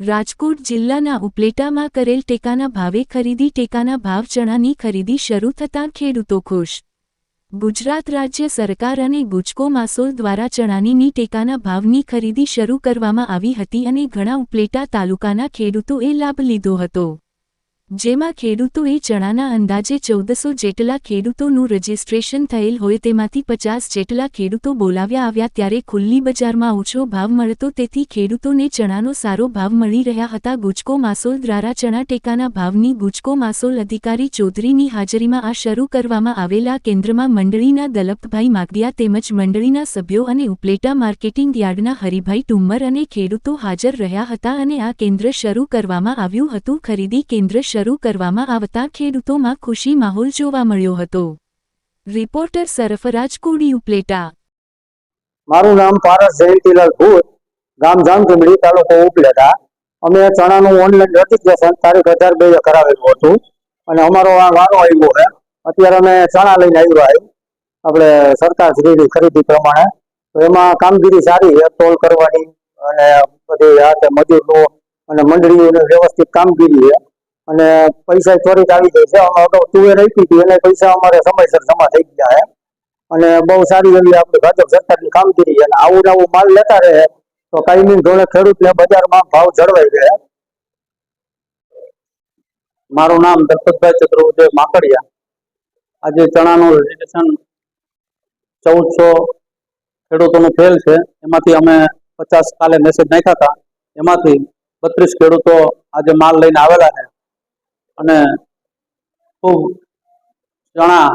રાજકોટ જિલ્લાના ઉપલેટામાં કરેલ ટેકાના ભાવે ખરીદી ટેકાના ભાવ ચણાની ખરીદી શરૂ થતાં ખેડૂતો ખુશ. ગુજરાત રાજ્ય સરકાર અને ગુજકો માસોલ દ્વારા ચણાનીની ટેકાના ભાવની ખરીદી શરૂ કરવામાં આવી હતી અને ઘણા ઉપલેટા તાલુકાના ખેડૂતોએ લાભ લીધો હતો. જેમાં ખેડૂતોએ ચણાના અંદાજે ચૌદસો જેટલા ખેડૂતોનું રજીસ્ટ્રેશન થયેલ હોય તેમાંથી પચાસ જેટલા ખેડૂતો બોલાવ્યા આવ્યા ત્યારે ખુલ્લી બજારમાં ઓછો ભાવ મળતો તેથી ખેડૂતોને ચણાનો સારો ભાવ મળી રહ્યા હતા. ગુજકો માસોલ દ્વારા ચણા ટેકાના ભાવની ગુજકો માસોલ અધિકારી ચૌધરીની હાજરીમાં આ શરૂ કરવામાં આવેલા કેન્દ્રમાં મંડળીના દલપતભાઈ માગડિયા તેમજ મંડળીના સભ્યો અને ઉપલેટા માર્કેટિંગ યાર્ડના હરિભાઈ ટુમ્મર અને ખેડૂતો હાજર રહ્યા હતા અને આ કેન્દ્ર શરૂ કરવામાં આવ્યું હતું. ખરીદી કેન્દ્ર શરૂ કરવામાં આવતા ખેડૂતોમાં ખુશી માહોલ જોવા મળ્યો હતો. રિપોર્ટર સરફરાજ કોડી ઉપલેટા. મારું નામ પારસ જયંતિલાલ ભૂત, ગામ જામચુંબડી તાલુકો ઉપલેટા. અમે ચણાનું ઓનલાઈન રજીસ્ટ્રેશન તારીખ અઢાર બે કરાવેલું હતું અને અમારો આ વારો આવ્યો છે. અત્યારે અમે ચણા લઈને આવ્યો આવ્યો આપણે સરકાર શ્રીની ખરીદી પ્રમાણે. તો એમાં કામગીરી સારી તોલ કરવાની અને બધી આ મજૂરનું અને મંડળીઓની વ્યવસ્થિત કામગીરી છે. અને પૈસા ત્વરિત આવી જાય છે. અમે અગાઉ તુવેર આપી હતી એને પૈસા અમારે સમયસર જમા થઈ ગયા છે. અને બહુ સારી એવી આપણી ભાજપ સરકારની કામગીરી અને આવું નવું માલ લેતા રહે, તો કાયમી ધોરણે ખેડૂતને બજારમાં ભાવ જળવાઈ રહે. મારું નામ દલપતભાઈ ચતુર્વેદી માકડિયા. આજે ચણાનું રજીસ્ટ્રેશન ચૌદસો ખેડૂતોનું ફેલ છે. એમાંથી અમે પચાસ કાલે મેસેજ નાખ્યા હતા. એમાંથી બત્રીસ ખેડૂતો આજે માલ લઈને આવેલા છે. અને ખૂબ ચણા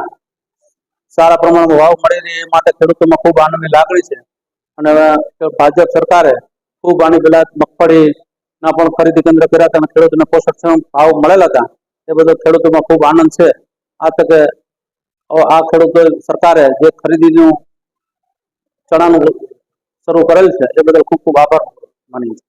સારા પ્રમાણમાં ભાવ મળી રહે એ માટે ખેડૂતોમાં ખૂબ આનંદની લાગણી છે. અને ભાજપ સરકારે ખૂબ આની પેલા મગફળીના પણ ખરીદી કેન્દ્ર કર્યા હતા અને ખેડૂતોને પોષકક્ષમ ભાવ મળેલા હતા. એ બધો ખેડૂતોમાં ખૂબ આનંદ છે. આ તકે આ ખેડૂતો સરકારે જે ખરીદીનું ચણાનું શરૂ કરેલ છે, એ બદલ ખૂબ ખૂબ આભાર માની છે